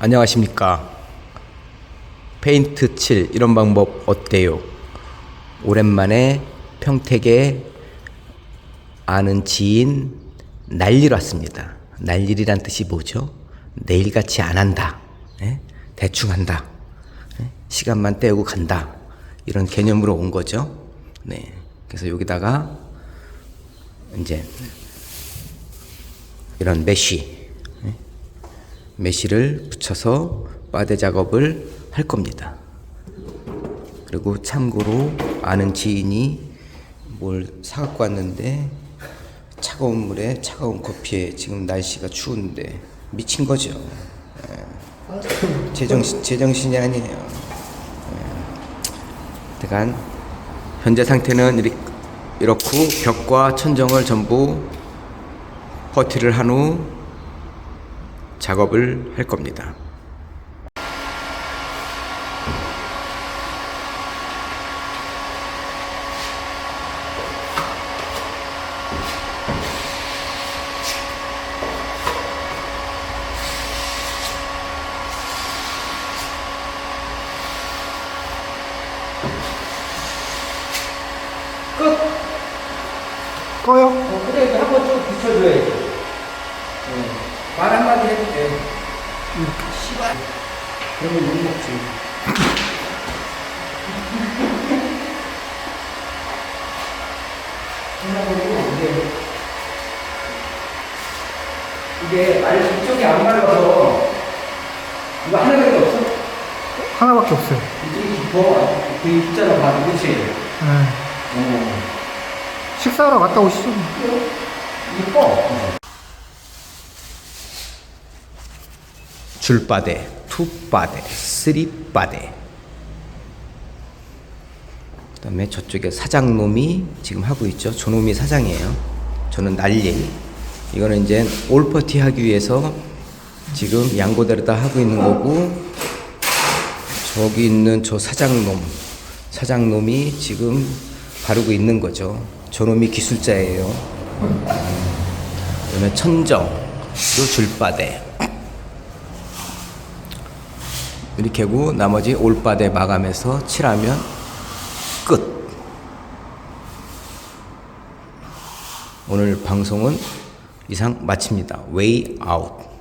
안녕하십니까. 페인트 칠 이런 방법 어때요? 오랜만에 평택에 아는 지인 날일 왔습니다. 날일이란 뜻이 뭐죠? 내일같이 안 한다. 예? 대충 한다. 예? 시간만 때우고 간다. 이런 개념으로 온 거죠. 네. 그래서 여기다가 이제 이런 메쉬 예? 메쉬를 붙여서 빠데 작업을 할 겁니다. 그리고 참고로 아는 지인이 뭘 사갖고 왔는데 차가운 물에 차가운 커피에 지금 날씨가 추운데 미친 거죠. 예. 제정신 제정신이 아니에요. 예. 대간 현재 상태는 이렇- 이렇고 벽과 천정을 전부 퍼티를 한 후 작업을 할 겁니다. 끝! 꺼요? 어, 그래, 한번 좀 비춰줘야지. 어, 말 한마디 해도 돼. 씨발. 그러면 욕 먹지. 생각해보면 이게, 이게 말 이쪽이 안 말라서 이거 하나밖에 없어? 하나밖에 없어요. 이쪽이 깊어. 되게 깊잖아, 봐도. 그치? 네. 어. 식사하러 갔다 오시죠. 이뻐. 줄바대, 투바대, 쓰리바대. 그 다음에 저쪽에 사장놈이 지금 하고 있죠. 저놈이 사장이에요. 저는 날리. 이거는 이제 올퍼티 하기 위해서 지금 양고대로 다 하고 있는 거고 저기 있는 저 사장놈, 사장놈이 지금 바르고 있는 거죠. 저놈이 기술자예요. 그다음에 천정, 또 줄바대. 이렇게 하고 나머지 올바대 마감해서 칠하면 끝. 오늘 방송은 이상 마칩니다. 웨이 아웃.